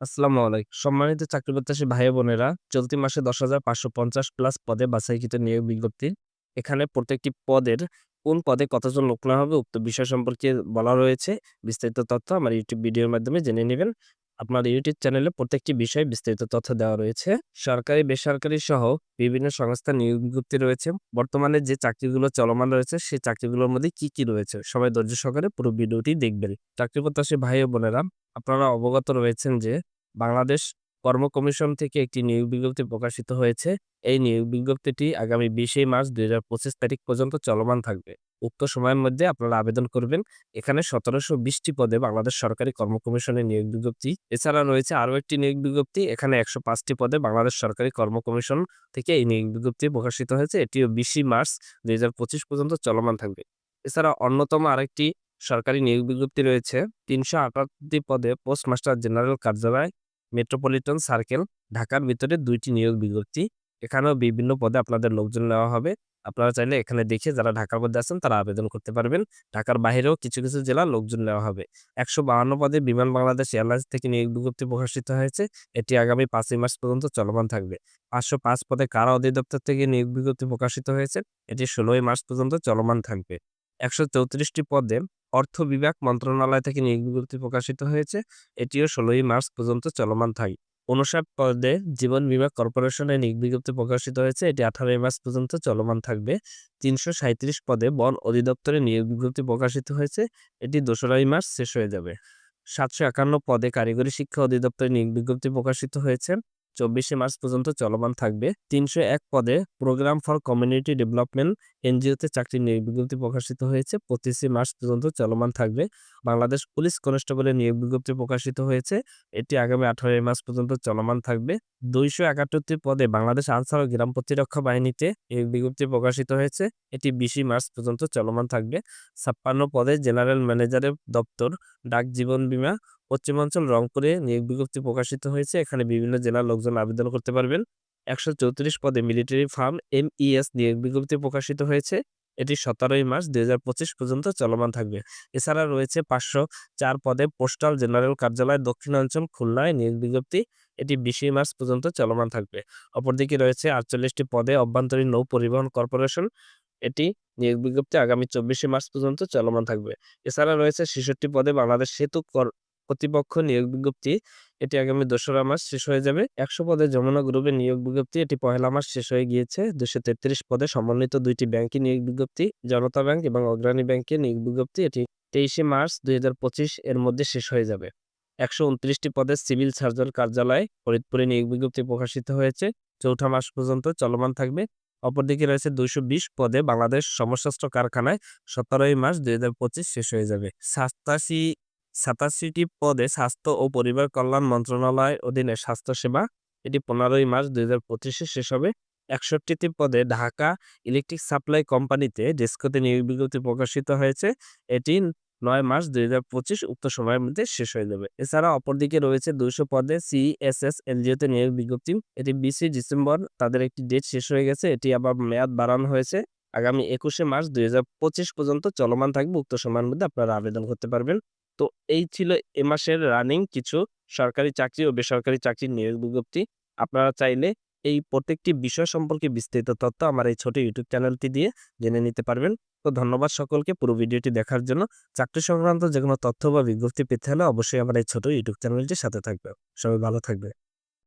আসসালামু আলাইকুম। সম্মানিত চাকরি প্রত্যাশী ভাই বোনেরা, চলতি মাসে ১০,৫৫০ প্লাস পদে বাছাইকৃত নিয়োগ বিজ্ঞপ্তি। এখানে প্রত্যেকটি পদের কোন পদে কতজন লোক নেওয়া হবে উক্ত বিষয় সম্পর্কে বলা রয়েছে। বিস্তারিত তথ্য আমার ইউটিউব ভিডিওর মাধ্যমে জেনে নিবেন। আপনার ইউটিউব চ্যানেলে প্রত্যেকটি বিষয়ে বিস্তারিত তথ্য দেওয়া রয়েছে। সরকারি, বেসরকারি সহ বিভিন্ন সংস্থার নিয়োগ বিজ্ঞপ্তি রয়েছে। বর্তমানে যে চাকরিগুলো চলমান রয়েছে সেই চাকরিগুলোর মধ্যে কি, কি রয়েছে? সবাই ধৈর্য সহকারে পুরো ভিডিওটি দেখবেন। চাকরি প্রত্যাশী ভাই ও বোনেরা, আপনারা অবগত রয়েছেন যে বাংলাদেশ কর্ম কমিশন থেকে একটি নিয়োগ বিজ্ঞপ্তি প্রকাশিত হয়েছে। এই নিয়োগ বিজ্ঞপ্তিটি আগামী ২০ মার্চ ২০২৫ তারিখ পর্যন্ত চলমান থাকবে। উক্ত সময়ের মধ্যে আপনারা আবেদন করবেন। এখানে সতেরোশো বিশটি পদে বাংলাদেশ সরকারি কর্ম কমিশনের নিয়োগ বিজ্ঞপ্তি। এছাড়া রয়েছে আরও একটি নিয়োগ বিজ্ঞপ্তি। এখানে একশো পাঁচটি পদে বাংলাদেশ সরকারি কর্ম কমিশন থেকে এই নিয়োগ বিজ্ঞপ্তি প্রকাশিত হয়েছে। এটিও ২০ মার্চ ২০২৫ পর্যন্ত চলমান থাকবে। এছাড়া অন্যতম আরেকটি সরকারি নিয়োগ বিজ্ঞপ্তি রয়েছে। ৩৭৮ পদে পোস্টমাস্টার জেনারেল কার্যালয়, মেট্রোপলিটন সার্কেল, ঢাকার ভিতরে দুইটি নিয়োগ বিজ্ঞপ্তি। এখানেও বিভিন্ন পদে আপনাদের লোকজন নেওয়া হবে। আপনারা চাইলে এখানে দেখে যারা ঢাকার মধ্যে আছেন তারা আবেদন করতে পারবেন। ঢাকার বাইরেও কিছু, কিছু জেলা লোকজন নেওয়া হবে। ১৫২ পদে বিমান বাংলাদেশ এয়ারলাইন্স থেকে নিয়োগ বিজ্ঞপ্তি প্রকাশিত হয়েছে। এটি আগামী পাঁচই মাস পর্যন্ত চলমান থাকবে। ৫০৫ পদে কারা অধিদপ্তর থেকে নিয়োগ বিজ্ঞপ্তি প্রকাশিত হয়েছে। এটি ১৬ই মার্চ পর্যন্ত চলমান থাকবে। একশো চৌত্রিশটি পদে অর্থ বিভাগ মন্ত্রণালয় থেকে নিয়োগ বিজ্ঞপ্তি প্রকাশিত হয়েছে। এটিও ১৬ই মার্চ পর্যন্ত চলমান থাকবে। ৫৯ পদে জীবন বিমা কর্পোরেশনের বিজ্ঞপ্তি প্রকাশিত হয়েছে। এটি ১৮ই মার্চ পর্যন্ত চলমান থাকবে। ৩৩৭ পদে বন অধিদপ্তরে নিয়োগ বিজ্ঞপ্তি প্রকাশিত হয়েছে। এটি দোসরাই মার্চ শেষ হয়ে যাবে। ৭৫১ পদে কারিগরি শিক্ষা অধিদপ্তরে নিয়োগ বিজ্ঞপ্তি প্রকাশিত হয়েছে। ২৪শে মার্চ পর্যন্ত চলমান থাকবে। ৩০১ পদে প্রোগ্রাম ফর কমিউনিটি ডেভেলপমেন্ট এনজিওতে চাকরির নিয়োগ বিজ্ঞপ্তি প্রকাশিত হয়েছে। ২৫শে মার্চ পর্যন্ত চলমান থাকবে। বাংলাদেশ পুলিশ কনস্টেবলের নিয়োগ বিজ্ঞপ্তি প্রকাশিত হয়েছে। এটি আগামী ১৮ই মার্চ পর্যন্ত চলমান থাকবে। ২৭১ পদে বাংলাদেশ আনসার ও গ্রাম প্রতিরক্ষা বাহিনীতে নিয়োগ বিজ্ঞপ্তি প্রকাশিত হয়েছে। এটি ২০ মার্চ পর্যন্ত চলমান থাকবে। ৫৬ পদে জেনারেল ম্যানেজারের দপ্তর, ডাক জীবন বীমা পশ্চিমাঞ্চল রংপুরে নিয়োগ বিজ্ঞপ্তি প্রকাশিত হয়েছে। এখানে বিভিন্ন জেলার লোকজন আবেদন করতে পারবেন। ১৩৪ পদে মিলিটারি ফার্ম এমইএস নিয়োগ বিজ্ঞপ্তি প্রকাশিত হয়েছে। এটি ১৭ই মার্চ ২০২৫ পর্যন্ত চলমান থাকবে। এছাড়া রয়েছে ৫০৪ পদে পোস্টাল জেনারেল কার্যালয় দক্ষিণাঞ্চল খুলনায় নিয়োগ বিজ্ঞপ্তি। এটি ২০ মার্চ পর্যন্ত চলমান থাকবে। অপরদিকে রয়েছে ৪৮টি পদে অভ্যন্তরীণ নৌ পরিবহন কর্পোরেশন। এটি নিয়োগ বিজ্ঞপ্তি আগামী ২৪শে মার্চ পর্যন্ত চলমান থাকবে। এছাড়া রয়েছে ৬৬ পদে বাংলাদেশ সেতু কর কর্তৃপক্ষ নিয়োগ বিজ্ঞপ্তি। এটি আগামী দোসরা মাস শেষ হয়ে যাবে। ১০০ পদে যমুনা গ্রুপের নিয়োগ বিজ্ঞপ্তি। এটি পহেলা মাস শেষ হয়ে গিয়েছে। ২৩৩ পদে সমন্বিত দুইটি ব্যাংকে নিয়োগ বিজ্ঞপ্তি। জনতা ব্যাংক এবং অগ্রণী ব্যাংকে নিয়োগ বিজ্ঞপ্তি। এটি ২৩শে মার্চ ২০২৫ এর মধ্যে শেষ হয়ে যাবে। ১২৯ পদে সিভিল সার্জন কার্যালয়, ফরিদপুরে নিয়োগ বিজ্ঞপ্তি প্রকাশিত হয়েছে। চৌঠা মাস পর্যন্ত চলমান থাকবে। অপরদিকে রয়েছে ২২০ পদে বাংলাদেশ সমশস্ত্র কারখানায় ১৭ই মার্চ ২০২৫ শেষ হয়ে যাবে। ৮৭ সাতাশিটি পদে স্বাস্থ্য ও পরিবার কল্যাণ মন্ত্রণালয় অধীনে স্বাস্থ্যসেবা। এটি ১৫ই মার্চ দুই হাজার পঁচিশে শেষ হবে। ৬১টি পদে ঢাকা ইলেকট্রিক সাপ্লাই কোম্পানিতে ডেস্কোতে নিয়োগ বিজ্ঞপ্তি প্রকাশিত হয়েছে। এটি নয় মার্চ ২০২৫ উক্ত সময়ের মধ্যে শেষ হয়ে যাবে। এছাড়া অপরদিকে রয়েছে ২০০ পদে সিএসএস এনজিওতে নিয়োগ বিজ্ঞপ্তি। এটি ২০ ডিসেম্বর, তাদের একটি ডেট শেষ হয়ে গেছে। এটি আবার মেয়াদ বাড়ানো হয়েছে। আগামী ২১শে মার্চ ২০২৫ পর্যন্ত চলমান থাকবে। উক্ত সময়ের মধ্যে আপনারা আবেদন করতে পারবেন। তো এই ছিল এ মাসের রানিং কিছু সরকারি চাকরি ও বেসরকারি চাকরির নিয়োগ বিজ্ঞপ্তি। আপনারা চাইলে এই প্রত্যেকটি বিষয় সম্পর্কে বিস্তারিত তথ্য আমার এই ছোট ইউটিউব চ্যানেলটি দিয়ে জেনে নিতে পারবেন। তো ধন্যবাদ সকলকে পুরো ভিডিওটি দেখার জন্য। চাকরি সংক্রান্ত যে কোনো তথ্য বা বিজ্ঞপ্তি পেতে হলে অবশ্যই আমার এই ছোট ইউটিউব চ্যানেলটির সাথে থাকবে। সবাই ভালো থাকবে।